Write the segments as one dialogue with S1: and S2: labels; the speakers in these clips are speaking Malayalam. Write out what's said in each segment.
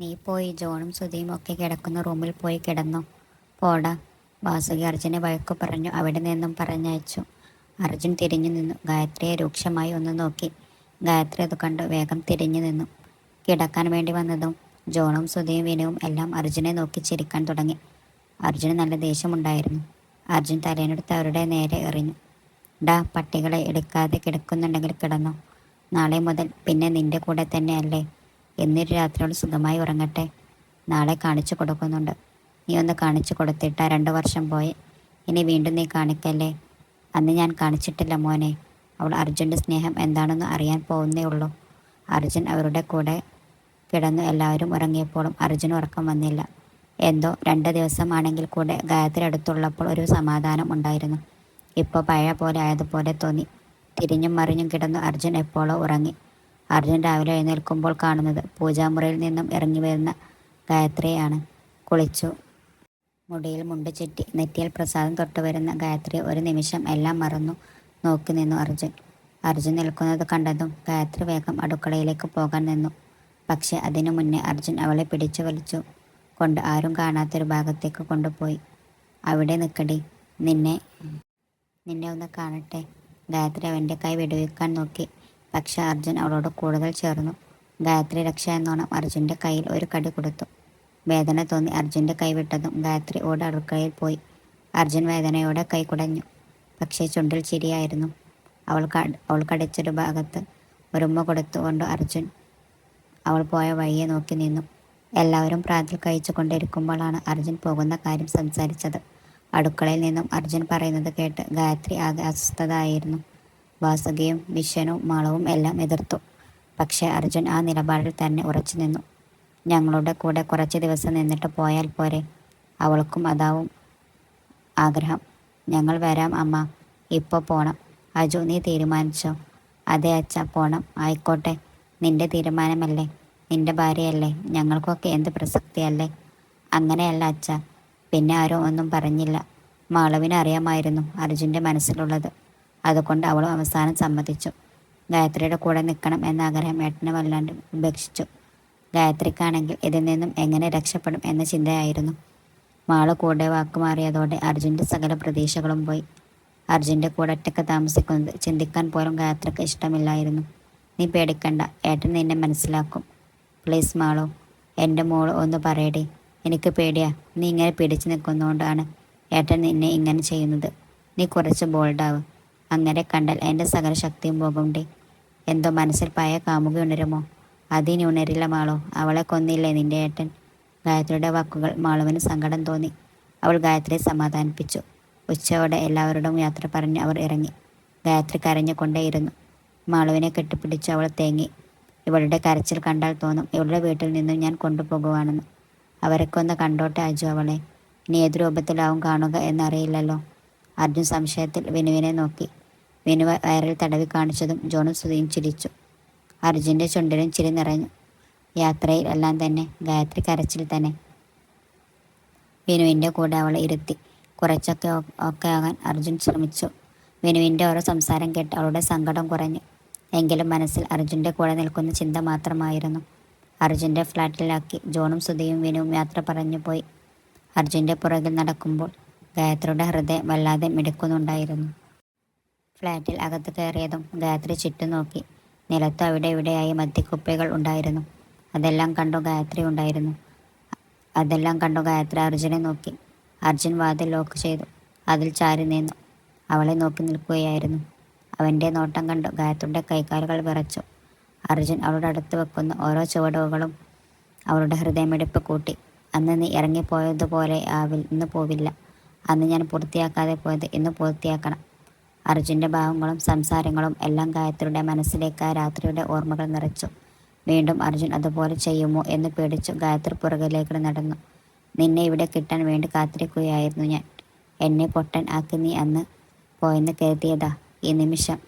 S1: നീ പോയി ജോണും സുധിയും ഒക്കെ കിടക്കുന്ന റൂമിൽ പോയി കിടന്നു പോടാ വാസുകി അർജുനെ വഴക്കു പറഞ്ഞു അവിടെ നിന്നും പറഞ്ഞയച്ചു അർജുൻ തിരിഞ്ഞു നിന്നു ഗായത്രിയെ രൂക്ഷമായി ഒന്ന് നോക്കി ഗായത്രി അത് കണ്ട് വേഗം തിരിഞ്ഞു നിന്നു കിടക്കാൻ വേണ്ടി വന്നതും ജോണും സുധയും വിനുവും എല്ലാം അർജുനെ നോക്കി ചിരിക്കാൻ തുടങ്ങി അർജുന് നല്ല ദേഷ്യമുണ്ടായിരുന്നു അർജുൻ തലേനെടുത്ത് അവരുടെ നേരെ എറിഞ്ഞു ഡാ പട്ടികളെ എടുക്കാതെ കിടക്കുന്നുണ്ടെങ്കിൽ കിടന്നു നാളെ മുതൽ പിന്നെ നിന്റെ കൂടെ തന്നെയല്ലേ എന്നൊരു രാത്രിയോട് സുഖമായി ഉറങ്ങട്ടെ നാളെ കാണിച്ചു കൊടുക്കുന്നുണ്ട് നീ ഒന്ന് കാണിച്ചു കൊടുത്തിട്ട് രണ്ട് വർഷം പോയി ഇനി വീണ്ടും നീ കാണിക്കല്ലേ അന്ന് ഞാൻ കാണിച്ചിട്ടില്ല മോനെ അവൾ അർജുൻ്റെ സ്നേഹം എന്താണെന്ന് അറിയാൻ പോകുന്നേ ഉള്ളൂ അർജുൻ അവരുടെ കൂടെ കിടന്നു എല്ലാവരും ഉറങ്ങിയപ്പോഴും അർജുൻ ഉറക്കം വന്നില്ല എന്തോ രണ്ട് ദിവസമാണെങ്കിൽ കൂടെ അടുത്തുള്ളപ്പോൾ ഒരു സമാധാനം ഉണ്ടായിരുന്നു ഇപ്പോൾ പഴയ പോലെ ആയതുപോലെ തോന്നി തിരിഞ്ഞും മറിഞ്ഞും കിടന്നു അർജുൻ എപ്പോഴോ ഉറങ്ങി അർജുൻ രാവിലെ എഴുന്നേൽക്കുമ്പോൾ കാണുന്നത് പൂജാമുറിയിൽ നിന്നും ഇറങ്ങി വരുന്ന ഗായത്രിയാണ് കുളിച്ചു മുടിയിൽ മുണ്ട് ചുറ്റി നെറ്റിയിൽ പ്രസാദം തൊട്ട് വരുന്ന ഗായത്രി ഒരു നിമിഷം എല്ലാം മറന്നു നോക്കി നിന്നു അർജുൻ അർജുൻ നിൽക്കുന്നത് കണ്ടതും ഗായത്രി വേഗം അടുക്കളയിലേക്ക് പോകാൻ നിന്നു പക്ഷെ അതിനു മുന്നേ അർജുൻ അവളെ പിടിച്ചു വലിച്ചു കൊണ്ട് ആരും കാണാത്തൊരു ഭാഗത്തേക്ക് കൊണ്ടുപോയി അവിടെ നിൽക്കടി നിന്നെ നിന്നെ ഒന്ന് കാണട്ടെ ഗായത്രി അവൻ്റെ കൈ വെടിവെക്കാൻ നോക്കി പക്ഷെ അർജുൻ അവളോട് കൂടുതൽ ചേർന്നു ഗായത്രി രക്ഷ എന്നോണം അർജുൻ്റെ കയ്യിൽ ഒരു കടി കൊടുത്തു വേദന തോന്നി അർജുൻ്റെ വിട്ടതും ഗായത്രി ഓട് അടുക്കളയിൽ പോയി അർജുൻ വേദനയോടെ കൈ കുടഞ്ഞു പക്ഷേ ചുണ്ടിൽ ചിരിയായിരുന്നു അവൾ അവൾ കടിച്ചൊരു ഭാഗത്ത് ഒരുമ്മ കൊടുത്തുകൊണ്ട് അർജുൻ അവൾ പോയ വഴിയെ നോക്കി നിന്നു എല്ലാവരും പ്രാതിൽ കൊണ്ടിരിക്കുമ്പോഴാണ് അർജുൻ പോകുന്ന കാര്യം സംസാരിച്ചത് അടുക്കളയിൽ നിന്നും അർജുൻ പറയുന്നത് കേട്ട് ഗായത്രി ആകെ അസ്വസ്ഥത ആയിരുന്നു വാസുകയും വിശ്വനും മാളവും എല്ലാം എതിർത്തു പക്ഷേ അർജുൻ ആ നിലപാടിൽ തന്നെ ഉറച്ചു നിന്നു ഞങ്ങളുടെ കൂടെ കുറച്ച് ദിവസം നിന്നിട്ട് പോയാൽ പോരെ അവൾക്കും അതാവും ആഗ്രഹം ഞങ്ങൾ വരാം അമ്മ ഇപ്പോൾ പോണം അജു നീ തീരുമാനിച്ചോ അതെ അച്ഛ പോണം ആയിക്കോട്ടെ നിന്റെ തീരുമാനമല്ലേ നിന്റെ ഭാര്യയല്ലേ ഞങ്ങൾക്കൊക്കെ എന്ത് പ്രസക്തിയല്ലേ അങ്ങനെയല്ല അച്ഛ പിന്നെ ആരോ ഒന്നും പറഞ്ഞില്ല മാളവിന് അറിയാമായിരുന്നു അർജുൻ്റെ മനസ്സിലുള്ളത് അതുകൊണ്ട് അവളും അവസാനം സമ്മതിച്ചു ഗായത്രിയുടെ കൂടെ നിൽക്കണം എന്ന ആഗ്രഹം ഏട്ടനെ വല്ലാണ്ട് ഉപേക്ഷിച്ചു ഗായത്രിക്കാണെങ്കിൽ ഇതിൽ നിന്നും എങ്ങനെ രക്ഷപ്പെടും എന്ന ചിന്തയായിരുന്നു മാള് കൂടെ വാക്കുമാറിയതോടെ അർജുൻ്റെ സകല പ്രതീക്ഷകളും പോയി അർജുൻ്റെ കൂടെ ഒറ്റക്ക് താമസിക്കുന്നത് ചിന്തിക്കാൻ പോലും ഗായത്രിക്ക് ഇഷ്ടമില്ലായിരുന്നു നീ പേടിക്കണ്ട ഏട്ടൻ നിന്നെ മനസ്സിലാക്കും പ്ലീസ് മാളോ എൻ്റെ മോള് ഒന്ന് പറയടി എനിക്ക് പേടിയാ നീ ഇങ്ങനെ പിടിച്ചു നിൽക്കുന്നതുകൊണ്ടാണ് ഏട്ടൻ നിന്നെ ഇങ്ങനെ ചെയ്യുന്നത് നീ കുറച്ച് ബോൾഡാവും അങ്ങനെ കണ്ടാൽ എൻ്റെ സകല ശക്തിയും പോകണ്ടേ എന്തോ മനസ്സിൽ പായ കാമുക ഉണരുമോ ഉണരില്ല മാളോ അവളെ കൊന്നില്ലേ നിന്റെ ഏട്ടൻ ഗായത്രിയുടെ വാക്കുകൾ മാളുവിന് സങ്കടം തോന്നി അവൾ ഗായത്രിയെ സമാധാനിപ്പിച്ചു ഉച്ചയോടെ എല്ലാവരോടും യാത്ര പറഞ്ഞ് അവർ ഇറങ്ങി ഗായത്രി കരഞ്ഞുകൊണ്ടേയിരുന്നു മാളുവിനെ കെട്ടിപ്പിടിച്ച് അവൾ തേങ്ങി ഇവളുടെ കരച്ചിൽ കണ്ടാൽ തോന്നും ഇവളുടെ വീട്ടിൽ നിന്നും ഞാൻ കൊണ്ടുപോകുവാണെന്ന് അവരൊക്കൊന്ന് കണ്ടോട്ടെ അജു അവളെ ഇനി ഏത് രൂപത്തിലാവും കാണുക എന്നറിയില്ലല്ലോ അർജുൻ സംശയത്തിൽ വിനുവിനെ നോക്കി വിനു വയറിൽ തടവി കാണിച്ചതും ജോണും സുധയും ചിരിച്ചു അർജുൻ്റെ ചുണ്ടിലും ചിരി നിറഞ്ഞു യാത്രയിൽ എല്ലാം തന്നെ ഗായത്രി കരച്ചിൽ തന്നെ വിനുവിൻ്റെ കൂടെ അവളെ ഇരുത്തി കുറച്ചൊക്കെ ഒക്കെ ആകാൻ അർജുൻ ശ്രമിച്ചു വിനുവിൻ്റെ ഓരോ സംസാരം കേട്ട് അവളുടെ സങ്കടം കുറഞ്ഞു എങ്കിലും മനസ്സിൽ അർജുൻ്റെ കൂടെ നിൽക്കുന്ന ചിന്ത മാത്രമായിരുന്നു അർജുൻ്റെ ഫ്ലാറ്റിലാക്കി ജോണും സുധിയും വിനുവും യാത്ര പറഞ്ഞു പോയി അർജുൻ്റെ പുറകിൽ നടക്കുമ്പോൾ ഗായത്രിയുടെ ഹൃദയം വല്ലാതെ മിടുക്കുന്നുണ്ടായിരുന്നു ഫ്ലാറ്റിൽ അകത്ത് കയറിയതും ഗായത്രി ചുറ്റും നോക്കി നിലത്ത് അവിടെ ഇവിടെയായി മദ്യക്കുപ്പികൾ ഉണ്ടായിരുന്നു അതെല്ലാം കണ്ടു ഗായത്രി ഉണ്ടായിരുന്നു അതെല്ലാം കണ്ടു ഗായത്രി അർജുനെ നോക്കി അർജുൻ വാതിൽ ലോക്ക് ചെയ്തു അതിൽ ചാരി നിന്നു അവളെ നോക്കി നിൽക്കുകയായിരുന്നു അവൻ്റെ നോട്ടം കണ്ടു ഗായത്രിയുടെ കൈകാലുകൾ വിറച്ചു അർജുൻ അവളുടെ അടുത്ത് വെക്കുന്ന ഓരോ ചുവടുകളും അവളുടെ ഹൃദയമെടുപ്പ് കൂട്ടി അന്ന് നീ ഇറങ്ങിപ്പോയതുപോലെ ആവിൽ ഇന്ന് പോവില്ല അന്ന് ഞാൻ പൂർത്തിയാക്കാതെ പോയത് ഇന്ന് പൂർത്തിയാക്കണം അർജുൻ്റെ ഭാവങ്ങളും സംസാരങ്ങളും എല്ലാം ഗായത്രിയുടെ മനസ്സിലേക്ക് ആ രാത്രിയുടെ ഓർമ്മകൾ നിറച്ചു വീണ്ടും അർജുൻ അതുപോലെ ചെയ്യുമോ എന്ന് പേടിച്ചു ഗായത്രി പുറകിലേക്ക് നടന്നു നിന്നെ ഇവിടെ കിട്ടാൻ വേണ്ടി കാത്തിരിക്കുകയായിരുന്നു ഞാൻ എന്നെ പൊട്ടൻ ആക്കി നീ അന്ന് പോയെന്ന് കരുതിയതാ ഈ നിമിഷം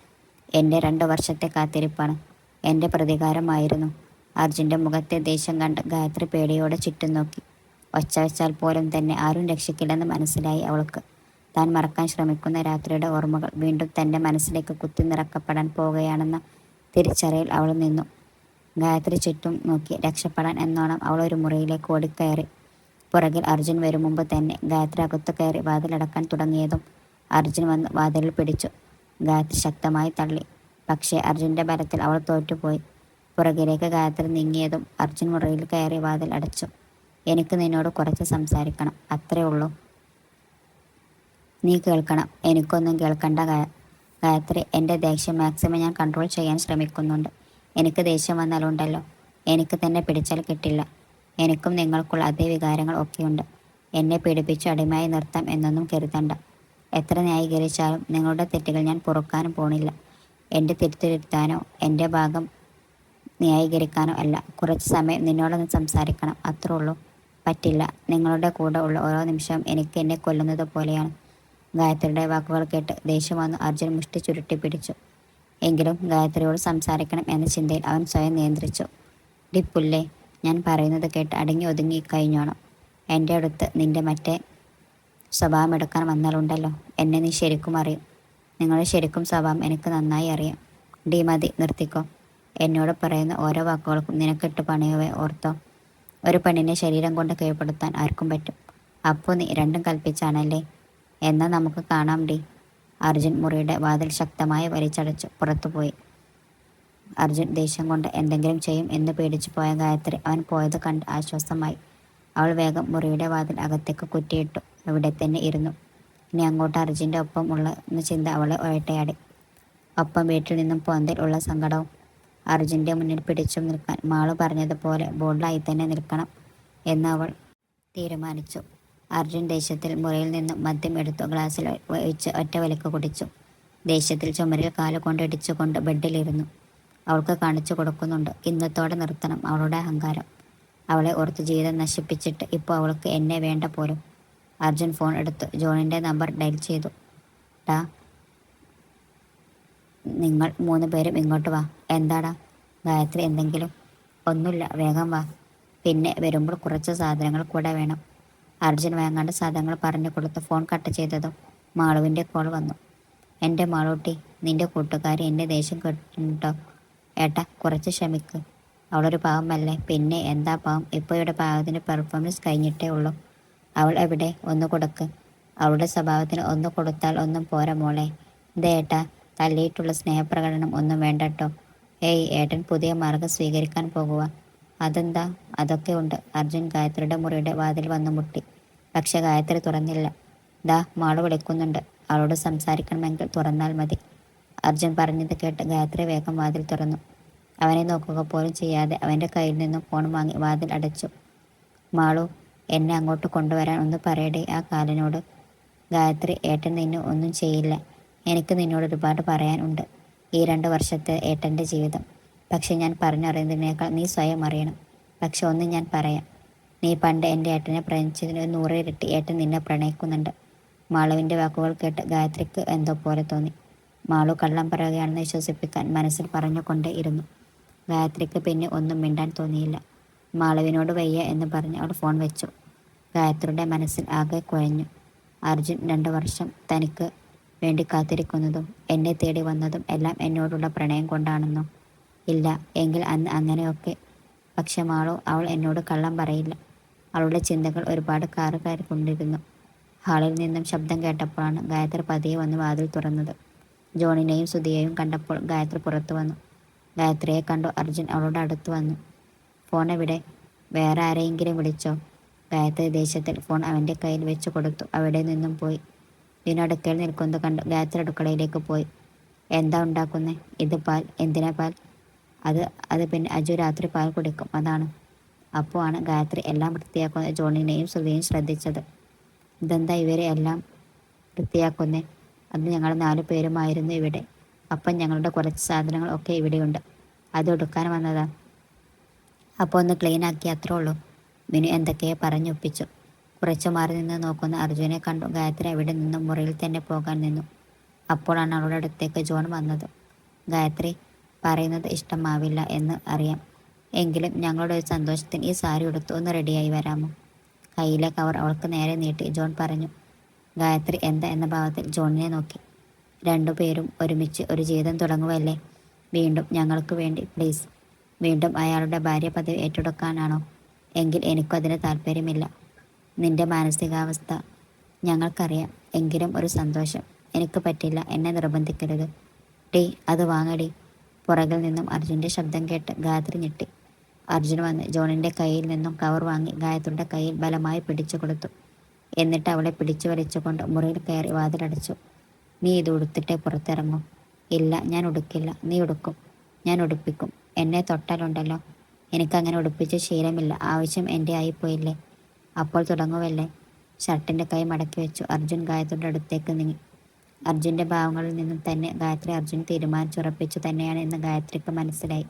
S1: എൻ്റെ രണ്ട് വർഷത്തെ കാത്തിരിപ്പാണ് എൻ്റെ പ്രതികാരമായിരുന്നു അർജുൻ്റെ മുഖത്തെ ദേഷ്യം കണ്ട് ഗായത്രി പേടിയോടെ ചുറ്റും നോക്കി ഒച്ച വെച്ചാൽ പോലും തന്നെ ആരും രക്ഷിക്കില്ലെന്ന് മനസ്സിലായി അവൾക്ക് താൻ മറക്കാൻ ശ്രമിക്കുന്ന രാത്രിയുടെ ഓർമ്മകൾ വീണ്ടും തൻ്റെ മനസ്സിലേക്ക് കുത്തി നിറക്കപ്പെടാൻ പോവുകയാണെന്ന തിരിച്ചറിയിൽ അവൾ നിന്നു ഗായത്രി ചുറ്റും നോക്കി രക്ഷപ്പെടാൻ എന്നോണം അവൾ ഒരു മുറിയിലേക്ക് ഓടിക്കയറി പുറകിൽ അർജുൻ വരും മുമ്പ് തന്നെ ഗായത്രി അകത്തു കയറി വാതിലടക്കാൻ തുടങ്ങിയതും അർജുൻ വന്ന് വാതിലിൽ പിടിച്ചു ഗായത്രി ശക്തമായി തള്ളി പക്ഷേ അർജുൻ്റെ ബലത്തിൽ അവൾ തോറ്റുപോയി പുറകിലേക്ക് ഗായത്രി നീങ്ങിയതും അർജുൻ മുറിയിൽ കയറി വാതിൽ അടച്ചു എനിക്ക് നിന്നോട് കുറച്ച് സംസാരിക്കണം അത്രേ ഉള്ളൂ നീ കേൾക്കണം എനിക്കൊന്നും കേൾക്കണ്ട ഗായത്രി എൻ്റെ ദേഷ്യം മാക്സിമം ഞാൻ കൺട്രോൾ ചെയ്യാൻ ശ്രമിക്കുന്നുണ്ട് എനിക്ക് ദേഷ്യം വന്നാലുണ്ടല്ലോ എനിക്ക് തന്നെ പിടിച്ചാൽ കിട്ടില്ല എനിക്കും നിങ്ങൾക്കുള്ള അതേ വികാരങ്ങൾ ഒക്കെയുണ്ട് എന്നെ പീഡിപ്പിച്ച് അടിമായി നിർത്താം എന്നൊന്നും കരുതണ്ട എത്ര ന്യായീകരിച്ചാലും നിങ്ങളുടെ തെറ്റുകൾ ഞാൻ പൊറുക്കാനും പോണില്ല എൻ്റെ തിരുത്തിരുത്താനോ എൻ്റെ ഭാഗം ന്യായീകരിക്കാനോ അല്ല കുറച്ച് സമയം നിന്നോടൊന്ന് സംസാരിക്കണം അത്രേ ഉള്ളൂ പറ്റില്ല നിങ്ങളുടെ കൂടെ ഉള്ള ഓരോ നിമിഷവും എനിക്ക് എന്നെ കൊല്ലുന്നത് പോലെയാണ് ഗായത്രിയുടെ വാക്കുകൾ കേട്ട് ദേഷ്യം വന്ന് അർജുൻ മുഷ്ടി ചുരുട്ടി പിടിച്ചു എങ്കിലും ഗായത്രിയോട് സംസാരിക്കണം എന്ന ചിന്തയിൽ അവൻ സ്വയം നിയന്ത്രിച്ചു ഡിപ്പുല്ലേ ഞാൻ പറയുന്നത് കേട്ട് അടങ്ങി ഒതുങ്ങി കഴിഞ്ഞോണം എൻ്റെ അടുത്ത് നിൻ്റെ മറ്റേ സ്വഭാവം എടുക്കാൻ വന്നാലുണ്ടല്ലോ എന്നെ നീ ശരിക്കും അറിയും നിങ്ങളുടെ ശരിക്കും സ്വഭാവം എനിക്ക് നന്നായി അറിയാം ഡി മതി നിർത്തിക്കോ എന്നോട് പറയുന്ന ഓരോ വാക്കുകൾക്കും നിനക്കിട്ട് പണിയവേ ഓർത്തോ ഒരു പെണ്ണിനെ ശരീരം കൊണ്ട് കീഴ്പ്പെടുത്താൻ ആർക്കും പറ്റും അപ്പോൾ നീ രണ്ടും കൽപ്പിച്ചാണല്ലേ എന്നാൽ നമുക്ക് കാണാം ഡി അർജുൻ മുറിയുടെ വാതിൽ ശക്തമായി വലിച്ചടച്ചു പുറത്തുപോയി അർജുൻ ദേഷ്യം കൊണ്ട് എന്തെങ്കിലും ചെയ്യും എന്ന് പേടിച്ചു പോയ ഗായത്രി അവൻ പോയത് കണ്ട് ആശ്വാസമായി അവൾ വേഗം മുറിയുടെ വാതിൽ അകത്തേക്ക് കുറ്റിയിട്ടു അവിടെ തന്നെ ഇരുന്നു ഇനി അങ്ങോട്ട് അർജുൻ്റെ ഒപ്പം ഉള്ള എന്ന ചിന്ത അവളെ ഒരട്ടയാടി ഒപ്പം വീട്ടിൽ നിന്നും പോന്തിൽ ഉള്ള സങ്കടവും അർജുൻ്റെ മുന്നിൽ പിടിച്ചും നിൽക്കാൻ മാള് പറഞ്ഞതുപോലെ ബോൾഡായി തന്നെ നിൽക്കണം എന്ന് അവൾ തീരുമാനിച്ചു അർജുൻ ദേശത്തിൽ മുറിയിൽ നിന്നും മദ്യം എടുത്തു ഗ്ലാസ്സിൽ ഒഴിച്ച് ഒറ്റ വിലക്ക് കുടിച്ചു ദേശത്തിൽ ചുമരിൽ കാല് കൊണ്ട് ബെഡിലിരുന്നു അവൾക്ക് കാണിച്ചു കൊടുക്കുന്നുണ്ട് ഇന്നത്തോടെ നിർത്തണം അവളുടെ അഹങ്കാരം അവളെ ഓർത്ത് ജീവിതം നശിപ്പിച്ചിട്ട് ഇപ്പോൾ അവൾക്ക് എന്നെ വേണ്ട പോലും അർജുൻ ഫോൺ എടുത്തു ജോണിൻ്റെ നമ്പർ ഡയൽ ചെയ്തു ടാ നിങ്ങൾ മൂന്ന് പേരും ഇങ്ങോട്ട് വാ എന്താടാ ഗായത്രി എന്തെങ്കിലും ഒന്നുമില്ല വേഗം വാ പിന്നെ വരുമ്പോൾ കുറച്ച് സാധനങ്ങൾ കൂടെ വേണം അർജുൻ വയങ്ങാണ്ട് സാധനങ്ങൾ പറഞ്ഞു കൊടുത്ത് ഫോൺ കട്ട് ചെയ്തതും മാളുവിൻ്റെ കോൾ വന്നു എൻ്റെ മാളൂട്ടി നിന്റെ കൂട്ടുകാർ എൻ്റെ ദേഷ്യം കേട്ടോ ഏട്ടാ കുറച്ച് ക്ഷമിക്ക് അവളൊരു പാവമല്ലേ പിന്നെ എന്താ പാവം ഇപ്പോൾ ഇവിടെ പാവത്തിൻ്റെ പെർഫോമൻസ് കഴിഞ്ഞിട്ടേ ഉള്ളൂ അവൾ എവിടെ ഒന്ന് കൊടുക്ക് അവളുടെ സ്വഭാവത്തിന് ഒന്ന് കൊടുത്താൽ ഒന്നും പോരാ മോളെ ഇതേ ഏട്ടാ തല്ലിയിട്ടുള്ള സ്നേഹപ്രകടനം ഒന്നും വേണ്ടട്ടോ ഏയ് ഏട്ടൻ പുതിയ മാർഗം സ്വീകരിക്കാൻ പോകുക അതെന്താ അതൊക്കെ ഉണ്ട് അർജുൻ ഗായത്രിയുടെ മുറിയുടെ വാതിൽ വന്നു മുട്ടി പക്ഷെ ഗായത്രി തുറന്നില്ല ദാ മാള് വിളിക്കുന്നുണ്ട് അവളോട് സംസാരിക്കണമെങ്കിൽ തുറന്നാൽ മതി അർജുൻ പറഞ്ഞത് കേട്ട് ഗായത്രി വേഗം വാതിൽ തുറന്നു അവനെ നോക്കുക പോലും ചെയ്യാതെ അവൻ്റെ കയ്യിൽ നിന്നും ഫോൺ വാങ്ങി വാതിൽ അടച്ചു മാളു എന്നെ അങ്ങോട്ട് കൊണ്ടുവരാൻ ഒന്ന് പറയടേ ആ കാലിനോട് ഗായത്രി ഏട്ടൻ നിന്നെ ഒന്നും ചെയ്യില്ല എനിക്ക് നിന്നോട് ഒരുപാട് പറയാനുണ്ട് ഈ രണ്ട് വർഷത്തെ ഏട്ടൻ്റെ ജീവിതം പക്ഷെ ഞാൻ പറഞ്ഞറിയുന്നതിനേക്കാൾ നീ സ്വയം അറിയണം പക്ഷെ ഒന്ന് ഞാൻ പറയാം നീ പണ്ട് എൻ്റെ ഏട്ടനെ പ്രണയിച്ചതിന് നൂറിരട്ടി ഏട്ടൻ നിന്നെ പ്രണയിക്കുന്നുണ്ട് മാളുവിൻ്റെ വാക്കുകൾ കേട്ട് ഗായത്രിക്ക് എന്തോ പോലെ തോന്നി മാളു കള്ളം പറയുകയാണെന്ന് വിശ്വസിപ്പിക്കാൻ മനസ്സിൽ പറഞ്ഞുകൊണ്ടേ ഇരുന്നു ഗായത്രിക്ക് പിന്നെ ഒന്നും മിണ്ടാൻ തോന്നിയില്ല മാളവിനോട് വയ്യ എന്ന് പറഞ്ഞ് അവൾ ഫോൺ വെച്ചു ഗായത്രിയുടെ മനസ്സിൽ ആകെ കുഴഞ്ഞു അർജുൻ രണ്ട് വർഷം തനിക്ക് വേണ്ടി കാത്തിരിക്കുന്നതും എന്നെ തേടി വന്നതും എല്ലാം എന്നോടുള്ള പ്രണയം കൊണ്ടാണെന്നും ഇല്ല എങ്കിൽ അന്ന് അങ്ങനെയൊക്കെ പക്ഷമാളോ അവൾ എന്നോട് കള്ളം പറയില്ല അവളുടെ ചിന്തകൾ ഒരുപാട് കാറ് കയറിക്കൊണ്ടിരുന്നു ഹാളിൽ നിന്നും ശബ്ദം കേട്ടപ്പോഴാണ് ഗായത്രി പതിയെ വന്ന് വാതിൽ തുറന്നത് ജോണിനെയും സുധിയെയും കണ്ടപ്പോൾ ഗായത്രി പുറത്തു വന്നു ഗായത്രിയെ കണ്ടു അർജുൻ അവളുടെ അടുത്ത് വന്നു ഫോൺ എവിടെ വേറെ ആരെയെങ്കിലും വിളിച്ചോ ഗായത്രി ദേശത്തിൽ ഫോൺ അവൻ്റെ കയ്യിൽ വെച്ച് കൊടുത്തു അവിടെ നിന്നും പോയി വിനു നിൽക്കുന്നത് കണ്ടു ഗായത്രി അടുക്കളയിലേക്ക് പോയി എന്താ ഉണ്ടാക്കുന്നത് ഇത് പാൽ എന്തിനാ പാൽ അത് അത് പിന്നെ അജു രാത്രി പാൽ കുടിക്കും അതാണ് അപ്പോൾ ആണ് ഗായത്രി എല്ലാം വൃത്തിയാക്കുന്ന ജോണിനെയും ശ്രുതിയും ശ്രദ്ധിച്ചത് ഇതെന്താ ഇവരെ എല്ലാം വൃത്തിയാക്കുന്നേ അന്ന് ഞങ്ങൾ നാല് പേരുമായിരുന്നു ഇവിടെ അപ്പം ഞങ്ങളുടെ കുറച്ച് സാധനങ്ങൾ ഒക്കെ ഇവിടെയുണ്ട് അത് എടുക്കാൻ വന്നതാ അപ്പോൾ ഒന്ന് ക്ലീൻ ആക്കി അത്രേ ഉള്ളൂ മിനു എന്തൊക്കെയോ പറഞ്ഞൊപ്പിച്ചു കുറച്ച് മാറി നിന്ന് നോക്കുന്ന അർജുനെ കണ്ടു ഗായത്രി അവിടെ നിന്ന് മുറിയിൽ തന്നെ പോകാൻ നിന്നു അപ്പോഴാണ് അവളുടെ അടുത്തേക്ക് ജോൺ വന്നത് ഗായത്രി പറയുന്നത് ഇഷ്ടമാവില്ല എന്ന് അറിയാം എങ്കിലും ഞങ്ങളുടെ ഒരു സന്തോഷത്തിന് ഈ സാരി ഉടുത്ത് ഒന്ന് റെഡിയായി വരാമോ കയ്യിലെ കവർ അവൾക്ക് നേരെ നീട്ടി ജോൺ പറഞ്ഞു ഗായത്രി എന്താ എന്ന ഭാവത്തിൽ ജോണിനെ നോക്കി രണ്ടുപേരും ഒരുമിച്ച് ഒരു ജീവിതം തുടങ്ങുകയല്ലേ വീണ്ടും ഞങ്ങൾക്ക് വേണ്ടി പ്ലീസ് വീണ്ടും അയാളുടെ ഭാര്യ പദവി ഏറ്റെടുക്കാനാണോ എങ്കിൽ എനിക്കും അതിന് താല്പര്യമില്ല നിന്റെ മാനസികാവസ്ഥ ഞങ്ങൾക്കറിയാം എങ്കിലും ഒരു സന്തോഷം എനിക്ക് പറ്റില്ല എന്നെ നിർബന്ധിക്കരുത് ടീ അത് വാങ്ങടി പുറകിൽ നിന്നും അർജുൻ്റെ ശബ്ദം കേട്ട് ഗായത്രി ഞെട്ടി അർജുൻ വന്ന് ജോണിൻ്റെ കയ്യിൽ നിന്നും കവർ വാങ്ങി ഗായത്രിയുടെ കയ്യിൽ ബലമായി പിടിച്ചു കൊടുത്തു എന്നിട്ട് അവളെ പിടിച്ചു വലിച്ചുകൊണ്ട് മുറിയിൽ കയറി വാതിലടച്ചു നീ ഇത് ഉടുത്തിട്ടേ പുറത്തിറങ്ങും ഇല്ല ഞാൻ ഉടുക്കില്ല നീ ഉടുക്കും ഞാൻ ഉടുപ്പിക്കും എന്നെ തൊട്ടാലുണ്ടല്ലോ എനിക്കങ്ങനെ ഉടുപ്പിച്ച ശീലമില്ല ആവശ്യം എൻ്റെ ആയിപ്പോയില്ലേ അപ്പോൾ തുടങ്ങുവല്ലേ ഷർട്ടിൻ്റെ കൈ മടക്കി വെച്ചു അർജുൻ ഗായത്രിയുടെ അടുത്തേക്ക് നീങ്ങി അർജുൻ്റെ ഭാവങ്ങളിൽ നിന്നും തന്നെ ഗായത്രി അർജുൻ തീരുമാനിച്ചുറപ്പിച്ചു തന്നെയാണ് എന്ന് ഗായത്രിക്ക് മനസ്സിലായി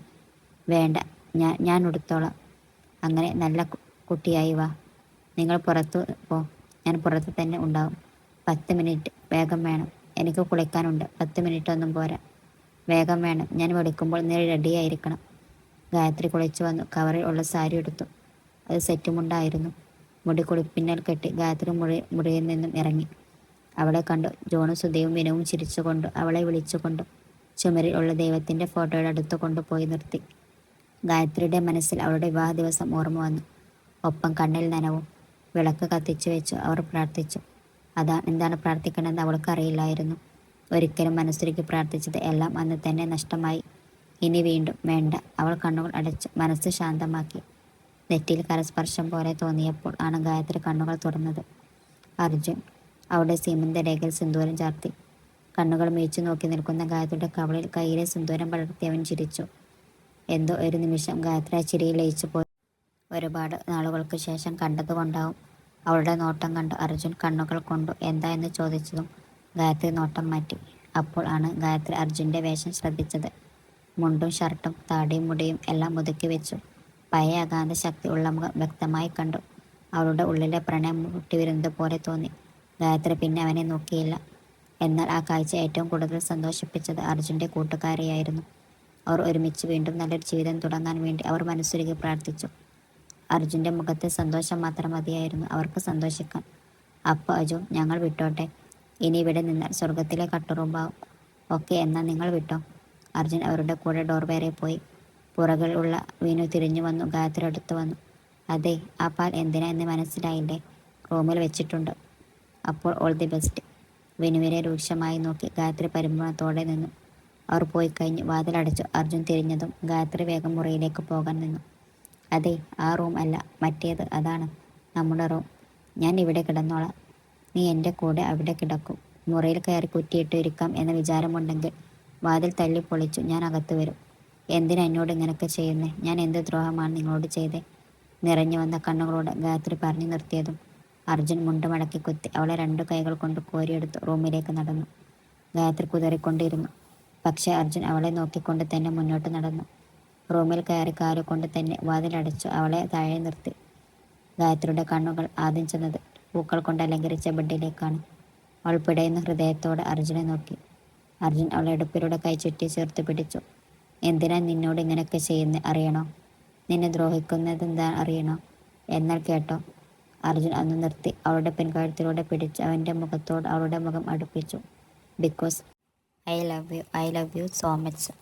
S1: വേണ്ട ഞാൻ ഞാൻ ഉടുത്തോളാം അങ്ങനെ നല്ല കുട്ടിയായി വാ നിങ്ങൾ പുറത്തു പോ ഞാൻ പുറത്ത് തന്നെ ഉണ്ടാവും പത്ത് മിനിറ്റ് വേഗം വേണം എനിക്ക് കുളിക്കാനുണ്ട് പത്ത് മിനിറ്റ് ഒന്നും പോരാ വേഗം വേണം ഞാൻ വിളിക്കുമ്പോൾ നീ റെഡിയായിരിക്കണം ഗായത്രി കുളിച്ചു വന്നു കവറിൽ ഉള്ള സാരി എടുത്തു അത് സെറ്റുമുണ്ടായിരുന്നു മുടി കുളിപ്പിന്നൽ കെട്ടി ഗായത്രി മുറി മുറിയിൽ നിന്നും ഇറങ്ങി അവളെ കണ്ടു ജോണും സുധയും വിനവും ചിരിച്ചുകൊണ്ട് അവളെ വിളിച്ചുകൊണ്ട് ചുമരിൽ ഉള്ള ദൈവത്തിൻ്റെ ഫോട്ടോയുടെ അടുത്ത് കൊണ്ടുപോയി നിർത്തി ഗായത്രിയുടെ മനസ്സിൽ അവളുടെ വിവാഹ ദിവസം ഓർമ്മ വന്നു ഒപ്പം കണ്ണിൽ നനവും വിളക്ക് കത്തിച്ചു വെച്ചു അവർ പ്രാർത്ഥിച്ചു അതാ എന്താണ് പ്രാർത്ഥിക്കണമെന്ന് അവൾക്കറിയില്ലായിരുന്നു ഒരിക്കലും മനസ്സൊരുക്കി പ്രാർത്ഥിച്ചത് എല്ലാം അന്ന് തന്നെ നഷ്ടമായി ഇനി വീണ്ടും വേണ്ട അവൾ കണ്ണുകൾ അടച്ച് മനസ്സ് ശാന്തമാക്കി നെറ്റിയിൽ കരസ്പർശം പോലെ തോന്നിയപ്പോൾ ആണ് ഗായത്രി കണ്ണുകൾ തുറന്നത് അർജുൻ അവിടെ സീമന്തരേഖയിൽ സിന്ദൂരം ചാർത്തി കണ്ണുകൾ മേച്ചു നോക്കി നിൽക്കുന്ന ഗായത്രിയുടെ കവളിൽ കയ്യിലെ സിന്ദൂരം പടർത്തി അവൻ ചിരിച്ചു എന്തോ ഒരു നിമിഷം ഗായത്രി ആ ചിരിയിൽ ലയിച്ചു പോയി ഒരുപാട് നാളുകൾക്ക് ശേഷം കണ്ടതുകൊണ്ടാവും അവളുടെ നോട്ടം കണ്ട് അർജുൻ കണ്ണുകൾ കൊണ്ടു എന്താ എന്ന് ചോദിച്ചതും ഗായത്രി നോട്ടം മാറ്റി അപ്പോൾ ആണ് ഗായത്രി അർജുൻ്റെ വേഷം ശ്രദ്ധിച്ചത് മുണ്ടും ഷർട്ടും താടിയും മുടിയും എല്ലാം ഒതുക്കി വെച്ചു പഴയ അകാന്ത ശക്തി ഉള്ള മുഖം വ്യക്തമായി കണ്ടു അവളുടെ ഉള്ളിലെ പ്രണയം മുട്ടിവരുന്നത് പോലെ തോന്നി ഗായത്രി പിന്നെ അവനെ നോക്കിയില്ല എന്നാൽ ആ കാഴ്ച ഏറ്റവും കൂടുതൽ സന്തോഷിപ്പിച്ചത് അർജുൻ്റെ കൂട്ടുകാരെയായിരുന്നു അവർ ഒരുമിച്ച് വീണ്ടും നല്ലൊരു ജീവിതം തുടങ്ങാൻ വേണ്ടി അവർ മനസ്സൊരുക്കി പ്രാർത്ഥിച്ചു അർജുൻ്റെ മുഖത്തെ സന്തോഷം മാത്രം മതിയായിരുന്നു അവർക്ക് സന്തോഷിക്കാൻ അപ്പോൾ അജു ഞങ്ങൾ വിട്ടോട്ടെ ഇനി ഇവിടെ നിന്നാൽ സ്വർഗത്തിലെ കട്ടുറുമ്പാവും ഓക്കെ എന്നാൽ നിങ്ങൾ വിട്ടോ അർജുൻ അവരുടെ കൂടെ വേറെ പോയി പുറകിലുള്ള വീണു തിരിഞ്ഞു വന്നു ഗായത്രി അടുത്ത് വന്നു അതെ ആ പാൽ എന്തിനാ എന്ന് മനസ്സിലായില്ലേ റൂമിൽ വെച്ചിട്ടുണ്ട് അപ്പോൾ ഓൾ ദി ബെസ്റ്റ് വിനുവിനെ രൂക്ഷമായി നോക്കി ഗായത്രി പരിഭ്രമത്തോടെ നിന്നു അവർ പോയി കഴിഞ്ഞ് വാതിലടച്ചു അർജുൻ തിരിഞ്ഞതും ഗായത്രി വേഗം മുറിയിലേക്ക് പോകാൻ നിന്നു അതെ ആ റൂം അല്ല മറ്റേത് അതാണ് നമ്മുടെ റൂം ഞാൻ ഇവിടെ കിടന്നോളാം നീ എൻ്റെ കൂടെ അവിടെ കിടക്കും മുറിയിൽ കയറി കുറ്റിയിട്ട് ഇരിക്കാം എന്ന വിചാരമുണ്ടെങ്കിൽ വാതിൽ തല്ലി പൊളിച്ചു ഞാൻ അകത്ത് വരും എന്തിനാ എന്നോട് ഇങ്ങനെയൊക്കെ ചെയ്യുന്നേ ഞാൻ എന്ത് ദ്രോഹമാണ് നിങ്ങളോട് ചെയ്തേ നിറഞ്ഞു വന്ന കണ്ണുകളോട് ഗായത്രി പറഞ്ഞു നിർത്തിയതും അർജുൻ മുണ്ട് മടക്കി കുത്തി അവളെ രണ്ടു കൈകൾ കൊണ്ട് കോരിയെടുത്ത് റൂമിലേക്ക് നടന്നു ഗായത്രി കുതറിക്കൊണ്ടിരുന്നു പക്ഷേ അർജുൻ അവളെ നോക്കിക്കൊണ്ട് തന്നെ മുന്നോട്ട് നടന്നു റൂമിൽ കയറി കാലുകൊണ്ട് തന്നെ വാതിലടച്ചു അവളെ താഴെ നിർത്തി ഗായത്രിയുടെ കണ്ണുകൾ ആദ്യം ചെന്നത് പൂക്കൾ കൊണ്ട് അലങ്കരിച്ച ബെഡിലേക്കാണ് അവൾ പിടയുന്ന ഹൃദയത്തോടെ അർജുനെ നോക്കി അർജുൻ അവളെ എടുപ്പിലൂടെ കൈ ചുറ്റി ചേർത്ത് പിടിച്ചു എന്തിനാ നിന്നോട് ഇങ്ങനെയൊക്കെ ചെയ്യുന്ന അറിയണോ നിന്നെ ദ്രോഹിക്കുന്നത് എന്താ അറിയണോ എന്നാൽ കേട്ടോ അർജുൻ അന്ന് നിർത്തി അവളുടെ പിൻകാഴ്ത്തിലൂടെ പിടിച്ച് അവൻ്റെ മുഖത്തോട് അവളുടെ മുഖം അടുപ്പിച്ചു because I love you I love you so much